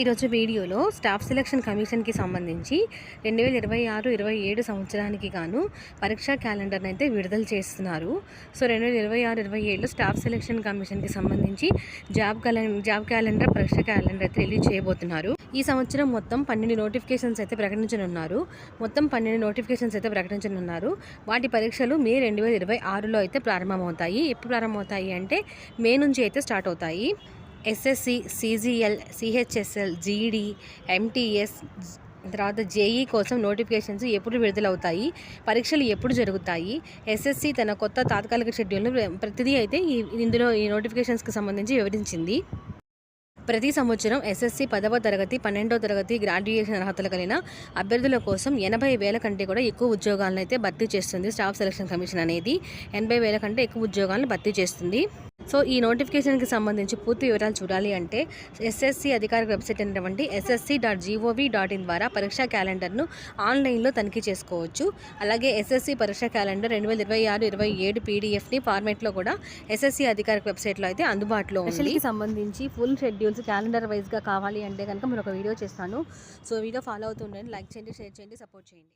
ఈరోజు వీడియోలో staff selection కమిషన్కి సంబంధించి రెండు వేల ఇరవై ఆరు ఇరవై ఏడు సంవత్సరానికి గాను పరీక్షా క్యాలెండర్ని అయితే విడుదల చేస్తున్నారు. సో రెండు వేల ఇరవై ఆరు ఇరవై ఏడులో స్టాఫ్ సెలక్షన్ కమిషన్కి సంబంధించి జాబ్ క్యాలెండర్ జాబ్ క్యాలెండర్ పరీక్ష క్యాలెండర్ అయితే రిలీజ్ చేయబోతున్నారు. ఈ సంవత్సరం మొత్తం పన్నెండు నోటిఫికేషన్స్ అయితే ప్రకటించనున్నారు. మొత్తం పన్నెండు నోటిఫికేషన్స్ అయితే ప్రకటించనున్నారు. వాటి పరీక్షలు మే రెండు వేల ఇరవై ఆరులో అయితే ప్రారంభమవుతాయి. ఎప్పుడు ప్రారంభమవుతాయి అంటే మే నుంచి అయితే స్టార్ట్ అవుతాయి. SSC CGL CHSL GD MTS తర్వాత జేఈ కోసం నోటిఫికేషన్స్ ఎప్పుడు విడుదలవుతాయి? పరీక్షలు ఎప్పుడు జరుగుతాయి? ఎస్ఎస్సి తన కొత్త తాత్కాలిక షెడ్యూల్ను ప్రతిదీ అయితే ఈ ఇందులో ఈ నోటిఫికేషన్స్కి సంబంధించి వివరించింది. ప్రతి సంవత్సరం ఎస్ఎస్సి పదవ తరగతి పన్నెండవ తరగతి గ్రాడ్యుయేషన్ అర్హతలు కలిగిన అభ్యర్థుల కోసం ఎనభై వేల కంటే కూడా ఎక్కువ ఉద్యోగాలను అయితే భర్తీ చేస్తుంది స్టాఫ్ సెలక్షన్ కమిషన్ అనేది. ఎనభై వేల కంటే ఎక్కువ ఉద్యోగాలను భర్తీ చేస్తుంది. సో ఈ నోటిఫికేషన్కి సంబంధించి పూర్తి వివరాలు చూడాలి అంటే ఎస్ఎస్సి అధికారిక వెబ్సైట్ అయినటువంటి SSC dot G O V dot in ద్వారా పరీక్షా క్యాలెండర్ను ఆన్లైన్లో తనిఖీ చేసుకోవచ్చు. అలాగే ఎస్ఎస్సి పరీక్షా క్యాలెండర్ రెండు వేల ఇరవై ఆరు ఇరవై ఏడు పీడిఎఫ్ని ఫార్మేట్లో కూడా ఎస్ఎస్సి అధికారిక వెబ్సైట్లో అయితే అందుబాటులో ఉంది. సంబంధించి ఫుల్ షెడ్యూల్స్ క్యాలెండర్ వైజ్గా కావాలి అంటే కనుక మీరు ఒక వీడియో చేస్తాను. సో వీడియో ఫాలో అవుతుండండి లైక్ చేయండి షేర్ చేయండి సపోర్ట్ చేయండి.